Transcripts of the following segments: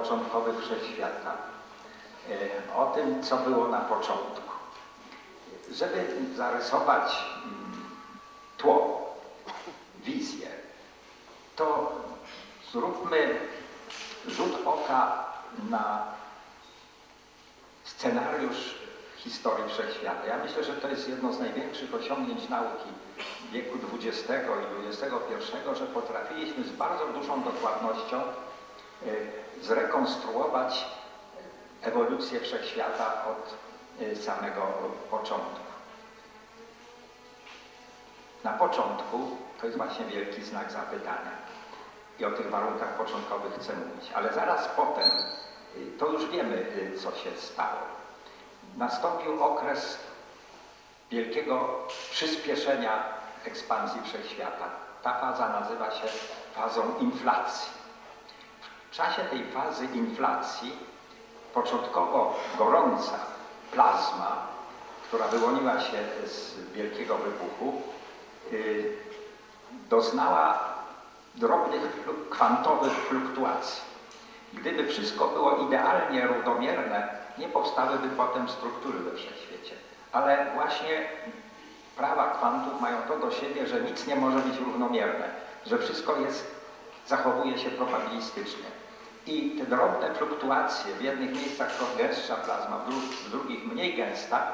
początkowych wszechświata, e, o tym, co było na początku. Żeby zarysować mm, tło, wizję, to zróbmy rzut oka na scenariusz historii wszechświata. Ja myślę, że to jest jedno z największych osiągnięć nauki wieku XX i XXI, że potrafiliśmy z bardzo dużą dokładnością e, zrekonstruować ewolucję wszechświata od e, samego początku. Na początku to jest właśnie wielki znak zapytania. I o tych warunkach początkowych chcę mówić. Ale zaraz potem y, to już wiemy, y, co się stało. Nastąpił okres wielkiego przyspieszenia ekspansji wszechświata. Ta faza nazywa się fazą inflacji. W czasie tej fazy inflacji początkowo gorąca plazma, która wyłoniła się z wielkiego wybuchu, y, doznała drobnych kwantowych fluktuacji. Gdyby wszystko było idealnie równomierne, nie powstałyby potem struktury we wszechświecie. Ale właśnie prawa kwantów mają to do siebie, że nic nie może być równomierne, że wszystko jest, zachowuje się probabilistycznie. I te drobne fluktuacje, w jednych miejscach to gęstsza plazma, w, dru w drugich mniej gęsta,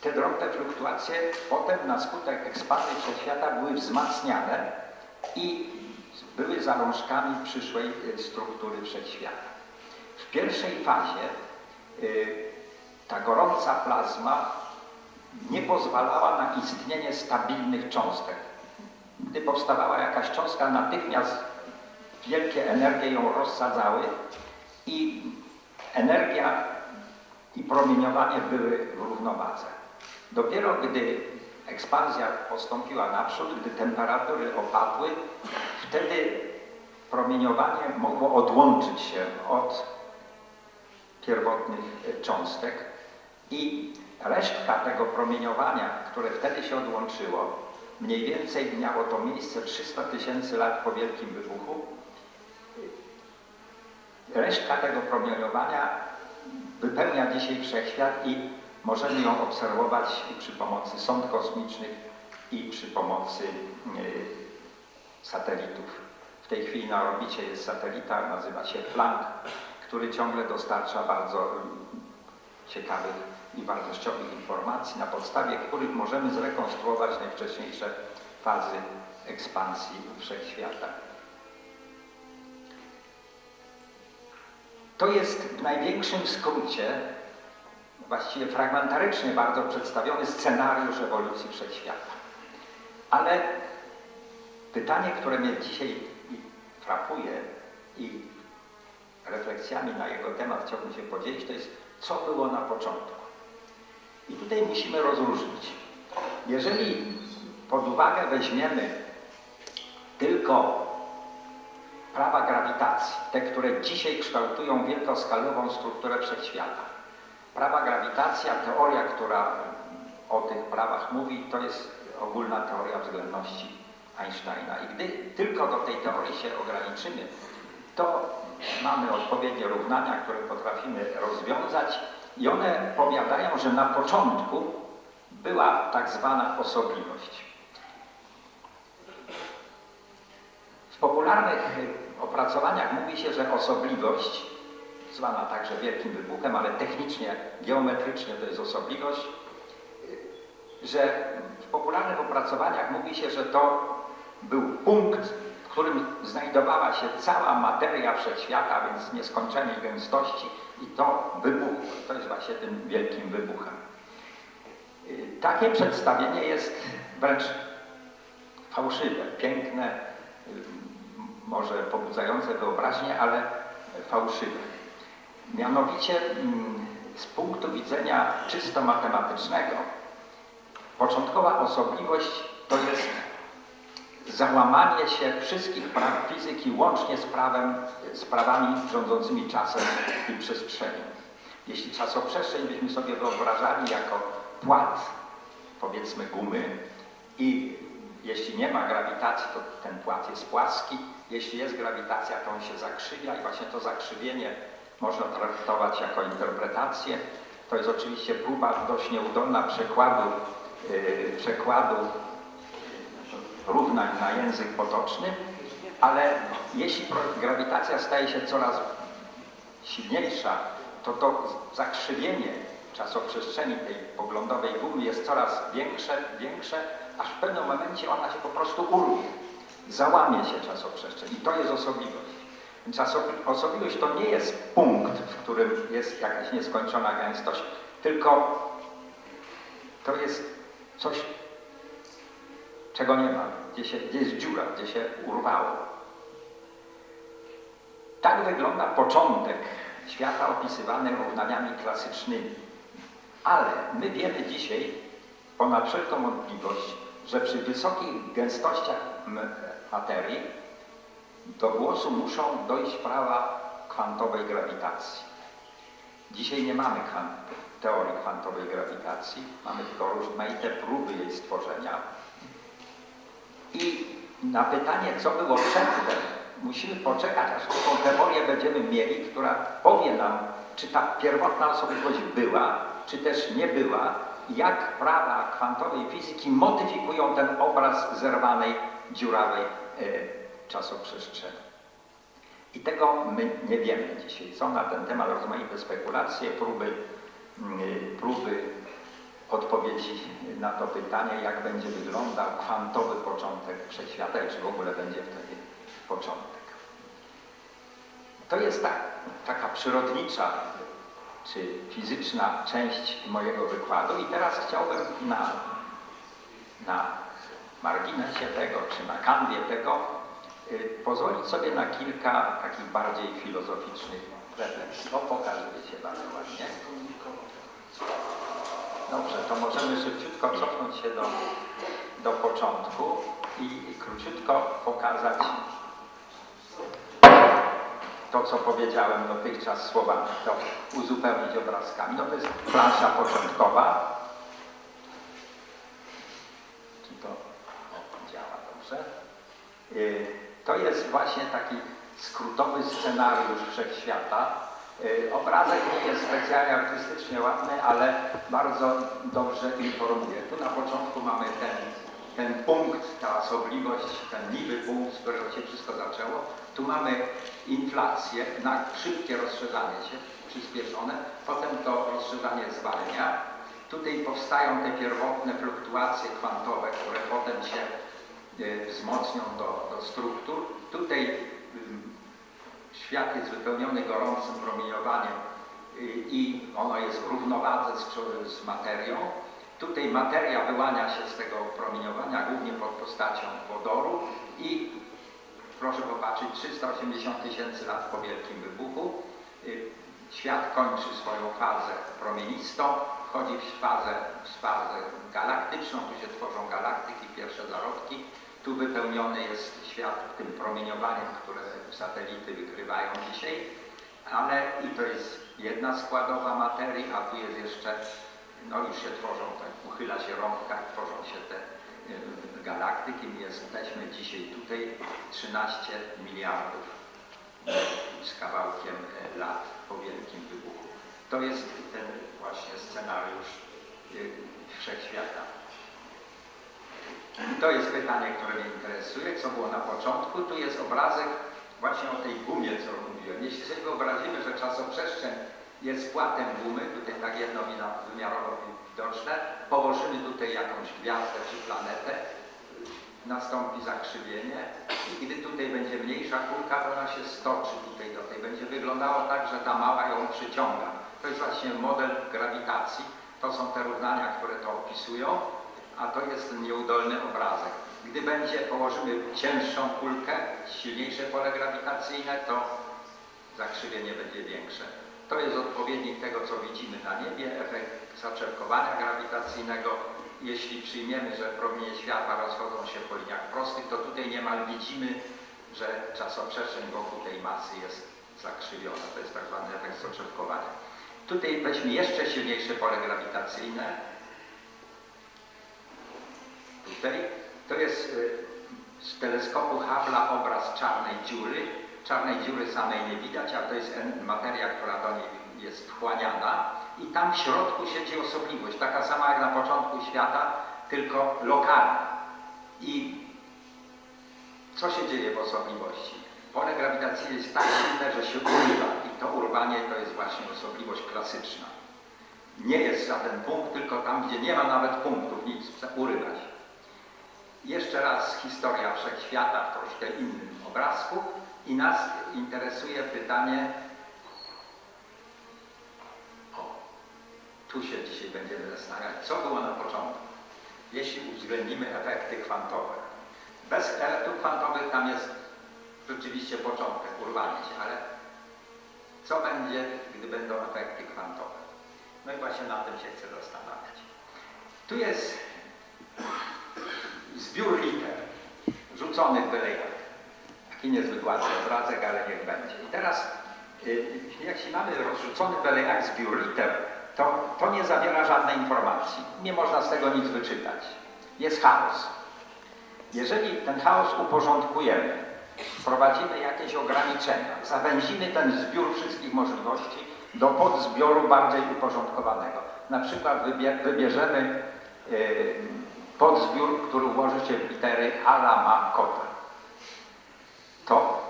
te drobne fluktuacje potem na skutek ekspansji wszechświata były wzmacniane i były zalążkami przyszłej e, struktury wszechświata. W pierwszej fazie e, ta gorąca plazma nie pozwalała na istnienie stabilnych cząstek. Gdy powstawała jakaś cząstka, natychmiast wielkie energie ją rozsadzały i energia i promieniowanie były w równowadze. Dopiero gdy ekspansja postąpiła naprzód, gdy temperatury opadły, wtedy promieniowanie mogło odłączyć się od pierwotnych cząstek i resztka tego promieniowania, które wtedy się odłączyło, mniej więcej miało to miejsce 300 tysięcy lat po wielkim wybuchu. Resztka tego promieniowania wypełnia dzisiaj wszechświat i Możemy ją obserwować przy pomocy sond kosmicznych i przy pomocy e, satelitów. W tej chwili na orbicie jest satelita, nazywa się Planck, który ciągle dostarcza bardzo mm, ciekawych i wartościowych informacji, na podstawie których możemy zrekonstruować najwcześniejsze fazy ekspansji wszechświata. To jest w największym skrócie właściwie fragmentarycznie bardzo przedstawiony scenariusz ewolucji wszechświata. Ale pytanie, które mnie dzisiaj frapuje i refleksjami na jego temat chciałbym się podzielić, to jest co było na początku. I tutaj musimy rozróżnić. Jeżeli pod uwagę weźmiemy tylko prawa grawitacji, te, które dzisiaj kształtują wielkoskalową strukturę wszechświata, Prawa grawitacja, teoria, która o tych prawach mówi, to jest ogólna teoria względności Einsteina. I gdy tylko do tej teorii się ograniczymy, to mamy odpowiednie równania, które potrafimy rozwiązać i one powiadają, że na początku była tak zwana osobliwość. W popularnych opracowaniach mówi się, że osobliwość zwana także wielkim wybuchem, ale technicznie, geometrycznie to jest osobliwość, że w popularnych opracowaniach mówi się, że to był punkt, w którym znajdowała się cała materia wszechświata, więc nieskończonej gęstości i to wybuchło. To jest właśnie tym wielkim wybuchem. Takie przedstawienie jest wręcz fałszywe, piękne, może pobudzające wyobraźnię, ale fałszywe. Mianowicie mm, z punktu widzenia czysto matematycznego początkowa osobliwość to jest załamanie się wszystkich praw fizyki łącznie z, prawem, z prawami rządzącymi czasem i przestrzenią. Jeśli czasoprzestrzeń byśmy sobie wyobrażali jako płat, powiedzmy gumy i jeśli nie ma grawitacji, to ten płat jest płaski Jeśli jest grawitacja, to on się zakrzywia i właśnie to zakrzywienie można traktować jako interpretację. To jest oczywiście próba dość nieudolna przekładu, yy, przekładu równań na język potoczny, ale jeśli grawitacja staje się coraz silniejsza, to to zakrzywienie czasoprzestrzeni tej poglądowej gumy jest coraz większe, większe, aż w pewnym momencie ona się po prostu urwie, załamie się czasoprzestrzeń i to jest osobliwość. Osobliwość to nie jest punkt, w którym jest jakaś nieskończona gęstość, tylko to jest coś, czego nie ma, gdzie, się, gdzie jest dziura, gdzie się urwało. Tak wygląda początek świata opisywany równaniami klasycznymi. Ale my wiemy dzisiaj ponad wszelką wątpliwość, że przy wysokich gęstościach materii do głosu muszą dojść prawa kwantowej grawitacji. Dzisiaj nie mamy teorii kwantowej grawitacji, mamy tylko rozmaite próby jej stworzenia. I na pytanie, co było przedtem, musimy poczekać, aż taką teorię będziemy mieli, która powie nam, czy ta pierwotna osobliwość była, czy też nie była, jak prawa kwantowej fizyki modyfikują ten obraz zerwanej, dziurawej e, czasoprzestrzeni. I tego my nie wiemy dzisiaj. Są na ten temat rozmaite spekulacje, próby, mm, próby odpowiedzi na to pytanie, jak będzie wyglądał kwantowy początek wszechświata czy w ogóle będzie wtedy początek. To jest tak, taka przyrodnicza czy fizyczna część mojego wykładu i teraz chciałbym na, na marginesie tego, czy na kanwie tego y, pozwolić sobie na kilka takich bardziej filozoficznych refleksji. O, pokazuje się bardzo ładnie. Dobrze, to możemy szybciutko cofnąć się do, do początku i króciutko pokazać to, co powiedziałem dotychczas słowami, to uzupełnić obrazkami. No to jest plansza początkowa. Czy to dobrze? Y, To jest właśnie taki skrótowy scenariusz wszechświata. Y, Obrazek nie jest specjalnie artystycznie ładny, ale bardzo dobrze informuje. Tu na początku mamy ten, ten punkt, ta osobliwość, ten niby punkt, z którego się wszystko zaczęło. Tu mamy inflację, na szybkie rozszerzanie się, przyspieszone. Potem to rozszerzanie zwalnia. Tutaj powstają te pierwotne fluktuacje kwantowe, które potem się wzmocnią do, do struktur. Tutaj świat jest wypełniony gorącym promieniowaniem y, i ono jest w równowadze z, z materią. Tutaj materia wyłania się z tego promieniowania, głównie pod postacią wodoru i proszę popatrzeć, 380 tysięcy lat po wielkim wybuchu. y, Świat kończy swoją fazę promienistą, wchodzi w fazę, w fazę galaktyczną, tu się tworzą galaktyki, pierwsze zarodki. Tu wypełniony jest świat tym promieniowaniem, które satelity wykrywają dzisiaj, ale i to jest jedna składowa materii, a tu jest jeszcze, no już się tworzą, tak uchyla się rąbka, tworzą się te y, galaktyki. My jesteśmy dzisiaj tutaj 13 miliardów z kawałkiem y, lat po wielkim wybuchu. To jest ten właśnie scenariusz y, wszechświata. To jest pytanie, które mnie interesuje, co było na początku. Tu jest obrazek właśnie o tej gumie, co mówiłem. Jeśli sobie wyobrazimy, że czasoprzestrzeń jest płatem gumy, tutaj tak jednowymiarowo widoczne, położymy tutaj jakąś gwiazdę czy planetę, nastąpi zakrzywienie i gdy tutaj będzie mniejsza kulka, to ona się stoczy tutaj do tej. Będzie wyglądało tak, że ta mała ją przyciąga. To jest właśnie model grawitacji. To są te równania, które to opisują, a to jest nieudolny obrazek. Gdy będzie, położymy cięższą kulkę, silniejsze pole grawitacyjne, to zakrzywienie będzie większe. To jest odpowiednik tego, co widzimy na niebie, efekt zaczerpkowania grawitacyjnego. Jeśli przyjmiemy, że promienie światła rozchodzą się po liniach prostych, to tutaj niemal widzimy, że czasoprzestrzeń wokół tej masy jest zakrzywiona. To jest tak zwany efekt zaczerpkowania. Tutaj weźmy jeszcze silniejsze pole grawitacyjne. Tutaj to jest y, z teleskopu Hubble'a obraz czarnej dziury. Czarnej dziury samej nie widać, a to jest materia, która do niej jest wchłaniana. I tam w środku siedzi osobliwość, taka sama jak na początku świata, tylko lokalna. I co się dzieje w osobliwości? Pole grawitacyjne jest tak silne, że się urywa i to urwanie to jest właśnie osobliwość klasyczna. Nie jest żaden punkt, tylko tam, gdzie nie ma nawet punktów, nic, urywa się. Jeszcze raz historia wszechświata w troszkę innym obrazku i nas interesuje pytanie, o, tu się dzisiaj będziemy zastanawiać, co było na początku, jeśli uwzględnimy efekty kwantowe. Bez efektów kwantowych tam jest rzeczywiście początek, urwanie się, ale co będzie, gdy będą efekty kwantowe? No i właśnie na tym się chcę zastanawiać. Tu jest zbiór liter rzuconych byle jak. Taki niezbyt ładny obrazek, ale niech będzie. I teraz, y, jeśli mamy rozrzucony byle jak zbiór liter, to, to nie zawiera żadnej informacji. Nie można z tego nic wyczytać. Jest chaos. Jeżeli ten chaos uporządkujemy, wprowadzimy jakieś ograniczenia, zawęzimy ten zbiór wszystkich możliwości do podzbioru bardziej uporządkowanego. Na przykład wybie- wybierzemy y, podzbiór, który ułoży się w litery alama kota. To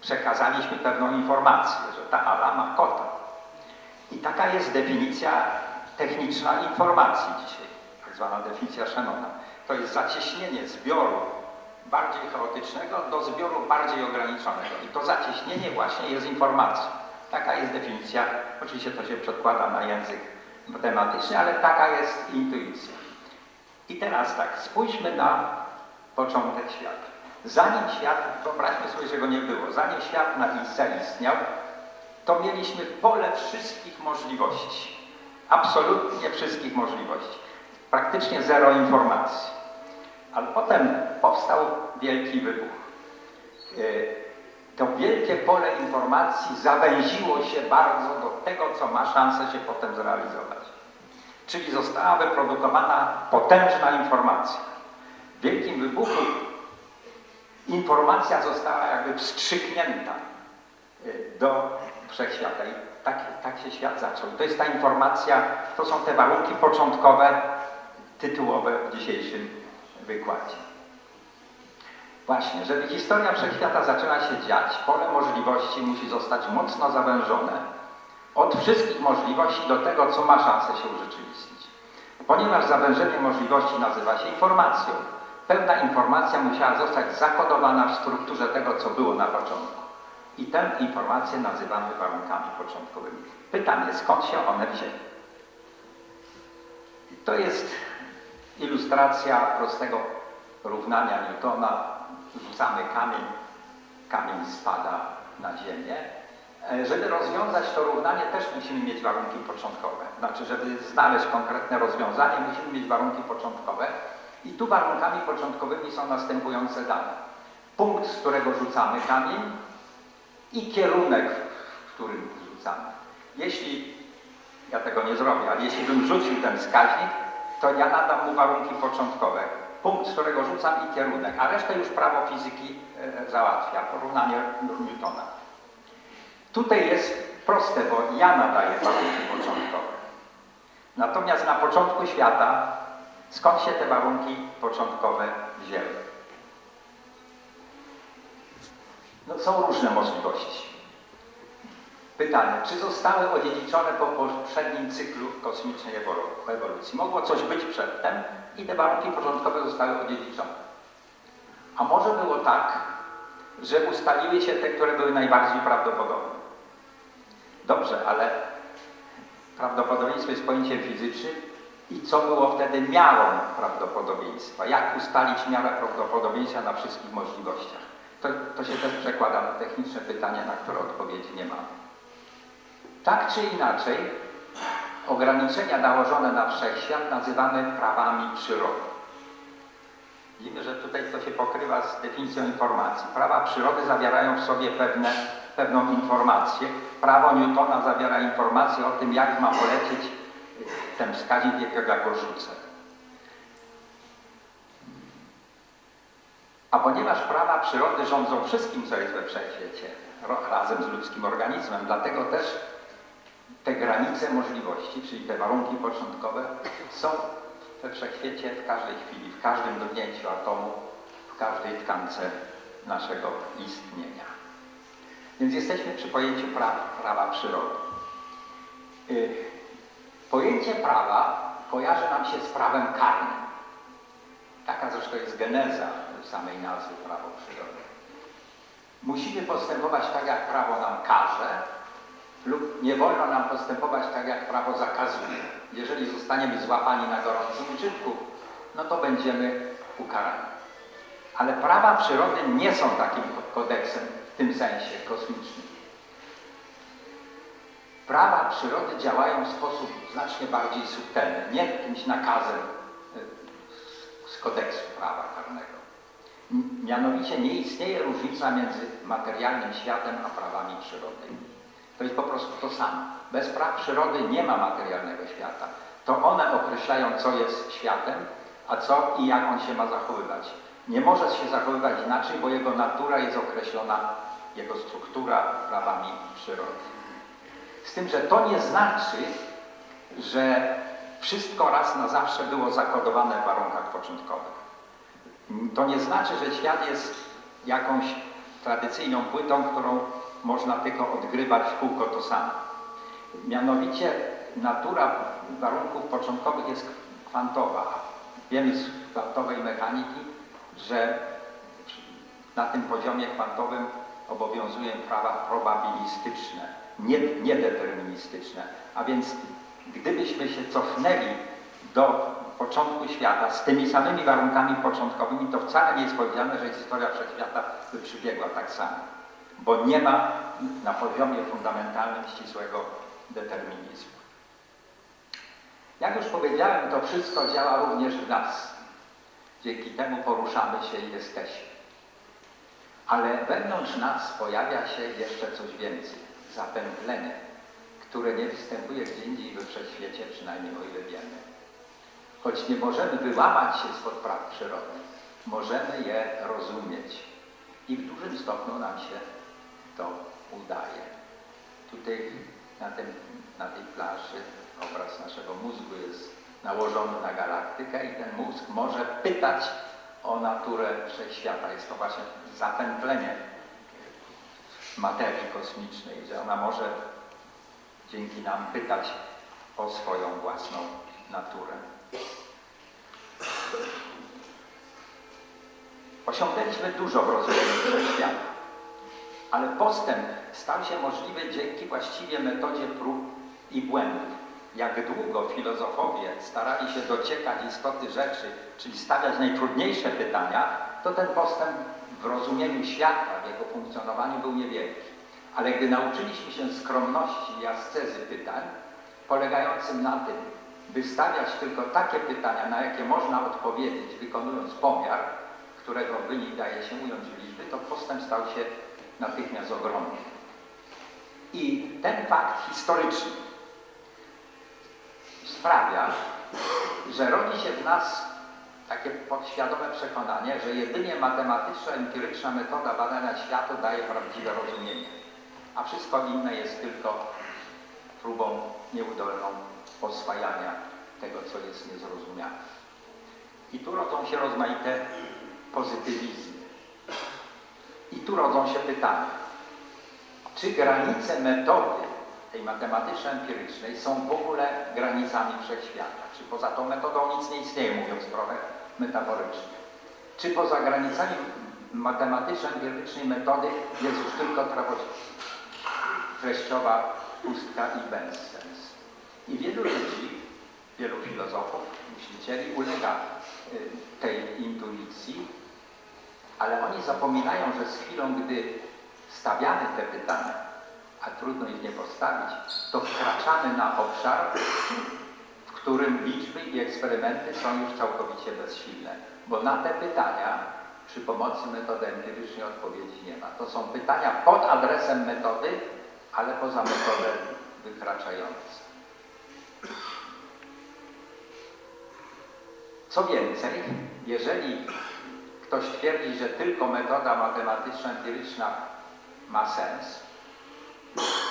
przekazaliśmy pewną informację, że ta alama kota. I taka jest definicja techniczna informacji dzisiaj, tak zwana definicja Shannona. To jest zacieśnienie zbioru bardziej chaotycznego do zbioru bardziej ograniczonego. I to zacieśnienie właśnie jest informacją. Taka jest definicja, oczywiście to się przekłada na język matematyczny, ale taka jest intuicja. I teraz tak, spójrzmy na początek świata. Zanim świat, wyobraźmy sobie, że go nie było, zanim świat na zaistniał, to mieliśmy pole wszystkich możliwości. Absolutnie wszystkich możliwości. Praktycznie zero informacji. Ale potem powstał wielki wybuch. Yy, To wielkie pole informacji zawęziło się bardzo do tego, co ma szansę się potem zrealizować. Czyli została wyprodukowana potężna informacja. W wielkim wybuchu informacja została jakby wstrzyknięta y, do wszechświata i tak, tak się świat zaczął. To jest ta informacja, to są te warunki początkowe, tytułowe w dzisiejszym wykładzie. Właśnie, żeby historia wszechświata zaczęła się dziać, pole możliwości musi zostać mocno zawężone od wszystkich możliwości do tego, co ma szansę się urzeczywistnić. Ponieważ zawężenie możliwości nazywa się informacją, pewna informacja musiała zostać zakodowana w strukturze tego, co było na początku. I tę informację nazywamy warunkami początkowymi. Pytanie, skąd się one wzięły? To jest ilustracja prostego równania Newtona. Rzucamy kamień, kamień spada na ziemię. E, Żeby rozwiązać to równanie też musimy mieć warunki początkowe. Znaczy, żeby znaleźć konkretne rozwiązanie, musimy mieć warunki początkowe. I tu warunkami początkowymi są następujące dane. Punkt, z którego rzucamy kamień i kierunek, w którym rzucamy. Jeśli, ja tego nie zrobię, ale jeśli bym rzucił ten wskaźnik, to ja nadam mu warunki początkowe. Punkt, z którego rzucam i kierunek, a resztę już prawo fizyki e, załatwia, porównanie Newtona. Tutaj jest proste, bo ja nadaję warunki początkowe. Natomiast na początku świata, skąd się te warunki początkowe wzięły? No, są różne możliwości. Pytanie, czy zostały odziedziczone po poprzednim cyklu kosmicznej ewolu- ewolucji? Mogło coś być przedtem i te warunki początkowe zostały odziedziczone. A może było tak, że ustaliły się te, które były najbardziej prawdopodobne? Dobrze, ale prawdopodobieństwo jest pojęciem fizycznym i co było wtedy miarą prawdopodobieństwa? Jak ustalić miarę prawdopodobieństwa na wszystkich możliwościach? To, to się też przekłada na techniczne pytanie, na które odpowiedzi nie mamy. Tak czy inaczej, ograniczenia nałożone na wszechświat nazywamy prawami przyrody. Widzimy, że tutaj to się pokrywa z definicją informacji. Prawa przyrody zawierają w sobie pewne, pewną informację. Prawo Newtona zawiera informację o tym, jak ma polecieć ten wskaźnik, jakiego ja go rzucę. A ponieważ prawa przyrody rządzą wszystkim, co jest we wszechświecie, razem z ludzkim organizmem, dlatego też te granice możliwości, czyli te warunki początkowe, są we wszechświecie w każdej chwili, w każdym drgnięciu atomu, w każdej tkance naszego istnienia. Więc jesteśmy przy pojęciu praw, prawa przyrody. Y, Pojęcie prawa kojarzy nam się z prawem karnym. Taka zresztą jest geneza samej nazwy prawo przyrody. Musimy postępować tak, jak prawo nam każe, lub nie wolno nam postępować tak, jak prawo zakazuje. Jeżeli zostaniemy złapani na gorącym uczynku, no to będziemy ukarani. Ale prawa przyrody nie są takim kodeksem tym sensie kosmicznym. Prawa przyrody działają w sposób znacznie bardziej subtelny, nie jakimś nakazem y, z kodeksu prawa karnego. Mianowicie nie istnieje różnica między materialnym światem a prawami przyrody. To jest po prostu to samo. Bez praw przyrody nie ma materialnego świata. To one określają, co jest światem, a co i jak on się ma zachowywać. Nie może się zachowywać inaczej, bo jego natura jest określona, jego struktura prawami przyrody. Z tym, że to nie znaczy, że wszystko raz na zawsze było zakodowane w warunkach początkowych. To nie znaczy, że świat jest jakąś tradycyjną płytą, którą można tylko odgrywać w kółko to samo. Mianowicie natura warunków początkowych jest kwantowa. Wiemy z kwantowej mechaniki, że na tym poziomie kwantowym obowiązują prawa probabilistyczne, nie, niedeterministyczne. A więc gdybyśmy się cofnęli do początku świata z tymi samymi warunkami początkowymi, to wcale nie jest powiedziane, że historia wszechświata by przybiegła tak samo. Bo nie ma na poziomie fundamentalnym ścisłego determinizmu. Jak już powiedziałem, to wszystko działa również w nas. Dzięki temu poruszamy się i jesteśmy. Ale wewnątrz nas pojawia się jeszcze coś więcej. Zapętlenie, które nie występuje gdzie indziej we wszechświecie, przynajmniej o ile wiemy. Choć nie możemy wyłamać się spod praw przyrody, możemy je rozumieć. I w dużym stopniu nam się to udaje. Tutaj na, tym, na tej plaży obraz naszego mózgu jest nałożony na galaktykę i ten mózg może pytać o naturę wszechświata. Jest to właśnie zapętlenie materii kosmicznej, że ona może dzięki nam pytać o swoją własną naturę. Osiągnęliśmy dużo w rozumieniu wszechświata, ale postęp stał się możliwy dzięki właściwie metodzie prób i błędów. Jak długo filozofowie starali się dociekać istoty rzeczy, czyli stawiać najtrudniejsze pytania, to ten postęp w rozumieniu świata, w jego funkcjonowaniu był niewielki. Ale gdy nauczyliśmy się skromności i ascezy pytań, polegającym na tym, by stawiać tylko takie pytania, na jakie można odpowiedzieć, wykonując pomiar, którego wynik daje się ująć w liczby, to postęp stał się natychmiast ogromny. I ten fakt historyczny sprawia, że rodzi się w nas takie podświadome przekonanie, że jedynie matematyczna, empiryczna metoda badania świata daje prawdziwe rozumienie, a wszystko inne jest tylko próbą nieudolną oswajania tego, co jest niezrozumiałe. I tu rodzą się rozmaite pozytywizmy. I tu rodzą się pytania, czy granice metody tej matematyczno-empirycznej są w ogóle granicami wszechświata? Czy poza tą metodą nic nie istnieje, mówiąc trochę metaforycznie? Czy poza granicami matematyczno-empirycznej metody jest już tylko treściowa pustka i bezsens? I wielu ludzi, wielu filozofów, myślicieli ulega y, tej intuicji, ale oni zapominają, że z chwilą, gdy stawiamy te pytania, a trudno ich nie postawić, to wkraczamy na obszar, w którym liczby i eksperymenty są już całkowicie bezsilne. Bo na te pytania przy pomocy metody empirycznej odpowiedzi nie ma. To są pytania pod adresem metody, ale poza metodę wykraczające. Co więcej, jeżeli ktoś twierdzi, że tylko metoda matematyczna, empiryczna ma sens,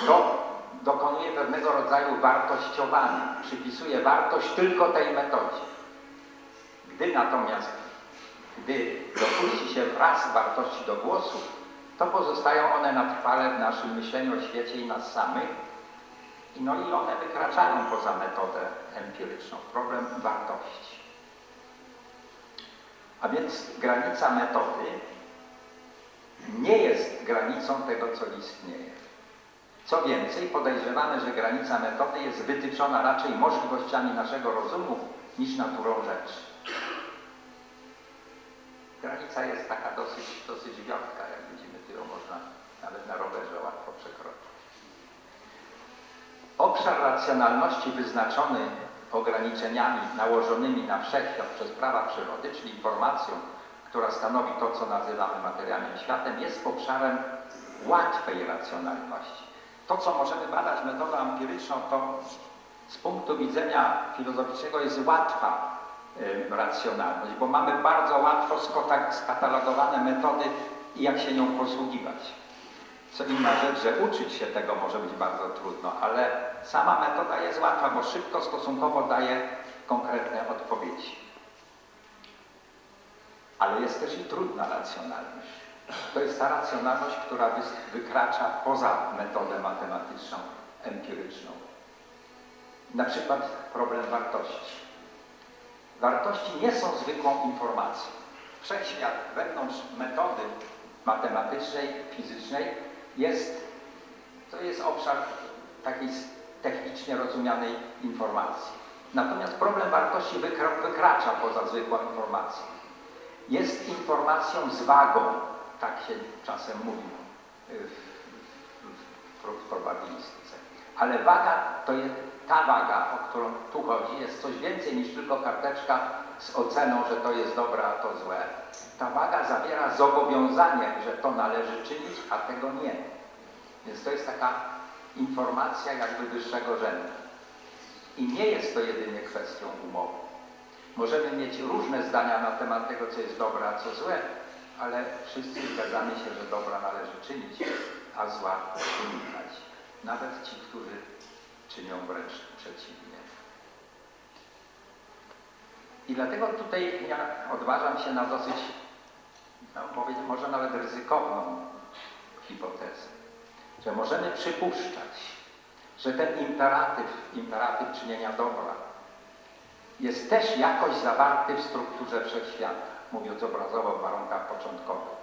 to dokonuje pewnego rodzaju wartościowania, przypisuje wartość tylko tej metodzie. Gdy natomiast, gdy dopuści się raz wartości do głosu, to pozostają one na trwale w naszym myśleniu o świecie i nas samych. No i one wykraczają poza metodę empiryczną, problem wartości. A więc granica metody nie jest granicą tego, co istnieje. Co więcej, podejrzewamy, że granica metody jest wytyczona raczej możliwościami naszego rozumu niż naturą rzeczy. Granica jest taka dosyć, dosyć wielka, jak widzimy, którą można nawet na rowerze łatwo przekroczyć. Obszar racjonalności wyznaczony ograniczeniami nałożonymi na wszechświat przez prawa przyrody, czyli informacją, która stanowi to, co nazywamy materialnym światem, jest obszarem łatwej racjonalności. To, co możemy badać metodą empiryczną, to z punktu widzenia filozoficznego jest łatwa racjonalność, bo mamy bardzo łatwo skatalogowane metody i jak się nią posługiwać. Co inna rzecz, że uczyć się tego może być bardzo trudno, ale sama metoda jest łatwa, bo szybko stosunkowo daje konkretne odpowiedzi. Ale jest też i trudna racjonalność. To jest ta racjonalność, która wykracza poza metodę matematyczną, empiryczną. Na przykład problem wartości. Wartości nie są zwykłą informacją. Wszechświat wewnątrz metody matematycznej, fizycznej jest, to jest obszar takiej technicznie rozumianej informacji. Natomiast problem wartości wykra- wykracza poza zwykłą informację. Jest informacją z wagą, tak się czasem mówi y, w, w, w, w probabilistyce. Ale waga to jest ta waga, o którą tu chodzi, jest coś więcej niż tylko karteczka z oceną, że to jest dobre, a to złe. Ta waga zawiera zobowiązanie, że to należy czynić, a tego nie. Więc to jest taka informacja jakby wyższego rzędu. I nie jest to jedynie kwestią umowy. Możemy mieć różne zdania na temat tego, co jest dobre, a co złe, ale wszyscy zgadzamy się, że dobra należy czynić, a zła unikać. Nawet ci, którzy czynią wręcz przeciwnie. I dlatego tutaj ja odważam się na dosyć, no, może nawet ryzykowną hipotezę, że możemy przypuszczać, że ten imperatyw, imperatyw czynienia dobra, jest też jakoś zawarty w strukturze wszechświata, mówiąc obrazowo w warunkach początkowych.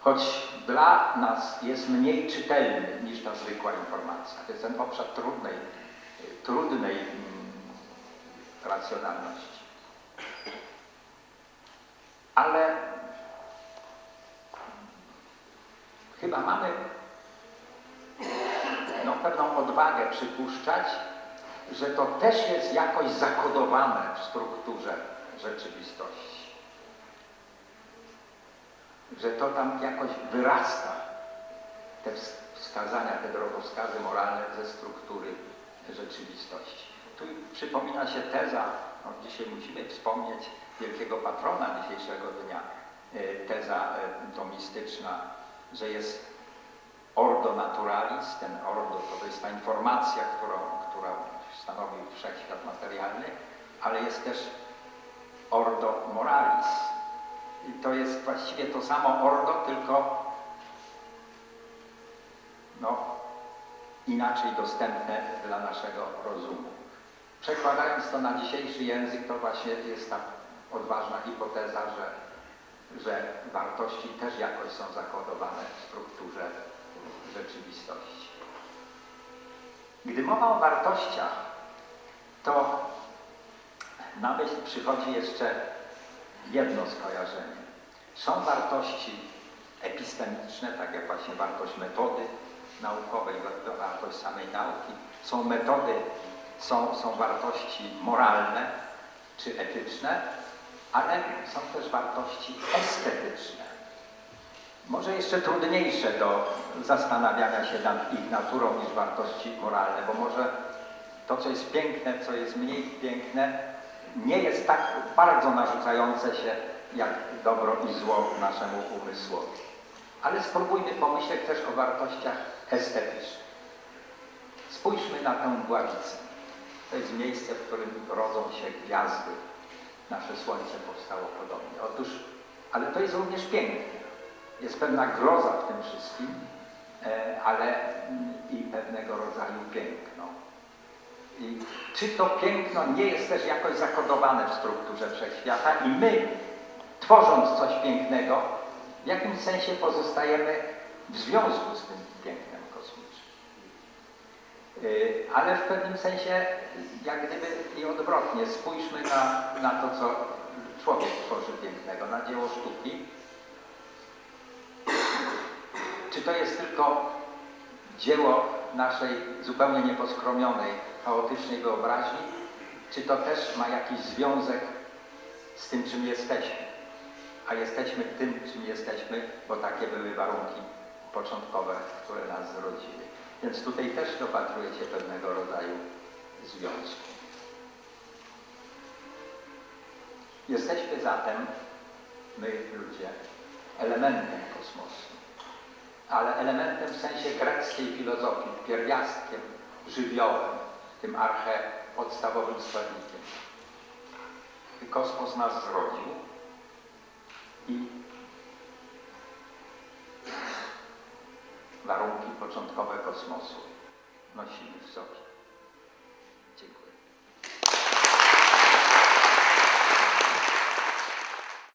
Choć dla nas jest mniej czytelny niż ta zwykła informacja. To jest ten obszar trudnej, trudnej mm, racjonalności. Ale chyba mamy no, pewną odwagę przypuszczać, że to też jest jakoś zakodowane w strukturze rzeczywistości. Że to tam jakoś wyrasta, te ws- wskazania, te drogowskazy moralne ze struktury rzeczywistości. Tu przypomina się teza, no dzisiaj musimy wspomnieć wielkiego patrona dzisiejszego dnia, e, teza e, tomistyczna, że jest ordo naturalis, ten ordo to jest ta informacja, którą, która stanowi wszechświat materialny, ale jest też ordo moralis. I to jest właściwie to samo ordo, tylko no, inaczej dostępne dla naszego rozumu. Przekładając to na dzisiejszy język, to właśnie jest ta odważna hipoteza, że, że wartości też jakoś są zakodowane w strukturze rzeczywistości. Gdy mowa o wartościach, to na myśl przychodzi jeszcze jedno skojarzenie. Są wartości epistemiczne, tak jak właśnie wartość metody naukowej, wa- wartość samej nauki. Są metody, są, są wartości moralne czy etyczne, ale są też wartości estetyczne. Może jeszcze trudniejsze do zastanawiania się nad ich naturą niż wartości moralne, bo może to, co jest piękne, co jest mniej piękne, nie jest tak bardzo narzucające się jak dobro i zło naszemu umysłowi. Ale spróbujmy pomyśleć też o wartościach estetycznych. Spójrzmy na tę Bławicę. To jest miejsce, w którym rodzą się gwiazdy. Nasze Słońce powstało podobnie. Otóż, ale to jest również piękne. Jest pewna groza w tym wszystkim, e, ale mm, i pewnego rodzaju piękno. I czy to piękno nie jest też jakoś zakodowane w strukturze wszechświata i my, tworząc coś pięknego, w jakimś sensie pozostajemy w związku z tym pięknem kosmicznym. Yy, Ale w pewnym sensie, jak gdyby i odwrotnie, spójrzmy na, na to, co człowiek tworzy pięknego, na dzieło sztuki. Czy to jest tylko dzieło naszej zupełnie nieposkromionej, chaotycznej wyobraźni, czy to też ma jakiś związek z tym, czym jesteśmy? A jesteśmy tym, czym jesteśmy, bo takie były warunki początkowe, które nas zrodziły. Więc tutaj też dopatruję się pewnego rodzaju związku. Jesteśmy zatem, my ludzie, elementem kosmosu, ale elementem w sensie greckiej filozofii, pierwiastkiem, żywiołem, tym arche podstawowym składnikiem. Kosmos nas zrodził i warunki początkowe kosmosu nosimy w sobie.